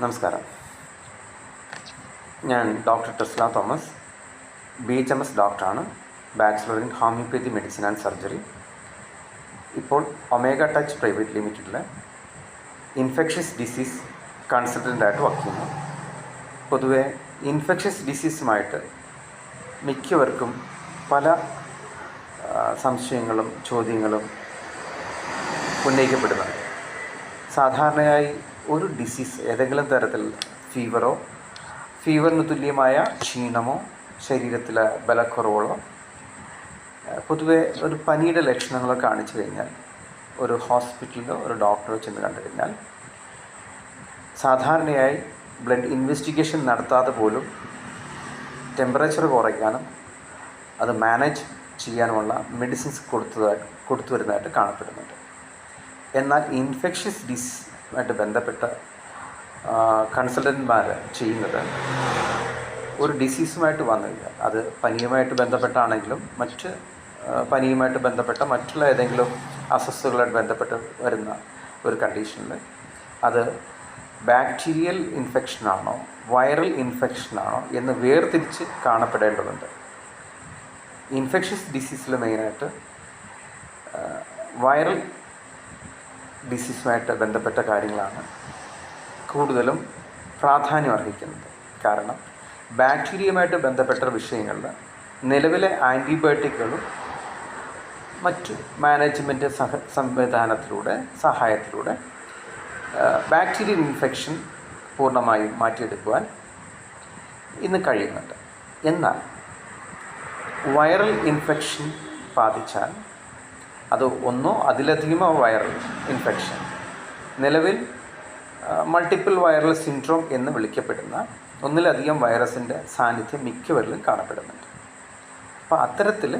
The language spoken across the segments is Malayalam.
നമസ്കാരം. ഞാൻ doctor Tesla Thomas. B H M S ഡോക്ടറാണ്. Bachelor in homeopathy medicine and surgery. ഇപ്പോൾ ഒമേഗ ടച്ച് പ്രൈവറ്റ് ലിമിറ്റഡിലെ ഇൻഫെക്ഷ്യസ് ഡിസീസ് കൺസൾട്ടന്റായിട്ട് വർക്ക് ചെയ്യുന്നു. പൊതുവെ ഇൻഫെക്ഷ്യസ് ഡിസീസുമായിട്ട് മിക്കവർക്കും പല സംശയങ്ങളും ചോദ്യങ്ങളും ഉന്നയിക്കപ്പെടുന്നുണ്ട്. സാധാരണയായി ഒരു ഡിസീസ് ഏതെങ്കിലും തരത്തിൽ ഫീവറോ ഫീവറിന് തുല്യമായ ക്ഷീണമോ ശരീരത്തിലെ ബലക്കുറവുകളോ പൊതുവേ ഒരു പനിയുടെ ലക്ഷണങ്ങളോ കാണിച്ചു കഴിഞ്ഞാൽ ഒരു ഹോസ്പിറ്റലിലോ ഒരു ഡോക്ടറോ ചെന്ന് കണ്ടു കഴിഞ്ഞാൽ സാധാരണയായി ബ്ലഡ് ഇൻവെസ്റ്റിഗേഷൻ നടത്താതെ പോലും ടെമ്പറേച്ചർ കുറയ്ക്കാനും അത് മാനേജ് ചെയ്യാനുമുള്ള മെഡിസിൻസ് കൊടുത്തതായിട്ട് കൊടുത്തു വരുന്നതായിട്ട് കാണപ്പെടുന്നുണ്ട്. എന്നാൽ ഇൻഫെക്ഷ്യസ് ഡിസീസുമായിട്ട് ബന്ധപ്പെട്ട കൺസൾട്ടന്റ്മാർ ചെയ്യുന്നത് ഒരു ഡിസീസുമായിട്ട് വന്നില്ല. അത് പനിയുമായിട്ട് ബന്ധപ്പെട്ടാണെങ്കിലും മറ്റ് പനിയുമായിട്ട് ബന്ധപ്പെട്ട മറ്റുള്ള ഏതെങ്കിലും അസ്വസ്ഥതകളായിട്ട് ബന്ധപ്പെട്ട് വരുന്ന ഒരു കണ്ടീഷനിൽ അത് ബാക്ടീരിയൽ ഇൻഫെക്ഷനാണോ വൈറൽ ഇൻഫെക്ഷനാണോ എന്ന് വേർതിരിച്ച് കാണപ്പെടേണ്ടതുണ്ട്. ഇൻഫെക്ഷ്യസ് ഡിസീസിൽ മെയിനായിട്ട് വൈറൽ ഡിസീസുമായിട്ട് ബന്ധപ്പെട്ട കാര്യങ്ങളാണ് കൂടുതലും പ്രാധാന്യം അർഹിക്കുന്നത്. കാരണം ബാക്ടീരിയയുമായിട്ട് ബന്ധപ്പെട്ട വിഷയങ്ങളിൽ നിലവിലെ ആന്റിബയോട്ടിക്കുകളും മറ്റ് മാനേജ്മെന്റ് സഹ സംവിധാനത്തിലൂടെ സഹായത്തിലൂടെ ബാക്ടീരിയൽ ഇൻഫെക്ഷൻ പൂർണമായും മാറ്റിയെടുക്കുവാൻ ഇന്ന് കഴിയുന്നുണ്ട്. എന്നാൽ വൈറൽ ഇൻഫെക്ഷൻ ബാധിച്ചാൽ അത് ഒന്നോ അതിലധികമോ വൈറൽ ഇൻഫെക്ഷൻ. നിലവിൽ മൾട്ടിപ്പിൾ വൈറൽ സിൻഡ്രോം എന്ന് വിളിക്കപ്പെടുന്ന ഒന്നിലധികം വൈറസിന്റെ സാന്നിധ്യം മിക്കവരിലും കാണപ്പെടുന്നുണ്ട്. അപ്പോൾ അത്തരത്തിൽ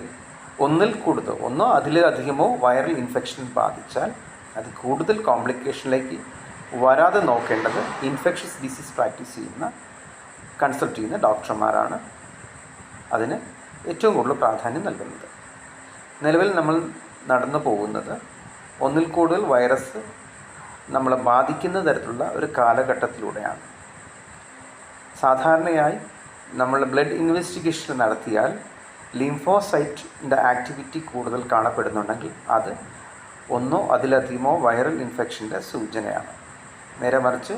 ഒന്നിൽ കൂടുതൽ ഒന്നോ അതിലധികമോ വൈറൽ ഇൻഫെക്ഷൻ ബാധിച്ചാൽ അത് കൂടുതൽ കോംപ്ലിക്കേഷനിലേക്ക് വരാതെ നോക്കേണ്ടത് ഇൻഫെക്ഷസ് ഡിസീസ് പ്രാക്ടീസ് ചെയ്യുന്ന കൺസൾട്ട് ചെയ്യുന്ന ഡോക്ടർമാരാണ്. അതിന് ഏറ്റവും കൂടുതൽ പ്രാധാന്യം നൽകുന്നത്. നിലവിൽ നമ്മൾ നടന്നു പോകുന്നത്. ഒന്നിൽ കൂടുതൽ വൈറസ് നമ്മളെ ബാധിക്കുന്ന തരത്തിലുള്ള ഒരു കാലഘട്ടത്തിലൂടെയാണ്. സാധാരണയായി നമ്മൾ ബ്ലഡ് ഇൻവെസ്റ്റിഗേഷൻ നടത്തിയാൽ ലിംഫോസൈറ്റിന്റെ ആക്ടിവിറ്റി കൂടുതൽ കാണപ്പെടുന്നുണ്ടെങ്കിൽ അത് ഒന്നോ അതിലധികമോ വൈറൽ ഇൻഫെക്ഷന്റെ സൂചനയാണ്. നേരെ മറിച്ച്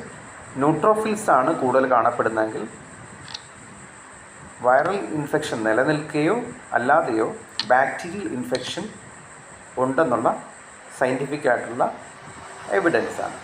ന്യൂട്രോഫിൽസ് ആണ് കൂടുതൽ കാണപ്പെടുന്നതെങ്കിൽ വൈറൽ ഇൻഫെക്ഷൻ നിലനിൽക്കുകയോ അല്ലാതെയോ ബാക്ടീരിയൽ ഇൻഫെക്ഷൻ ഉണ്ടെന്നുള്ള സയന്റിഫിക് ആയിട്ടുള്ള എവിഡൻസ് ആണ്.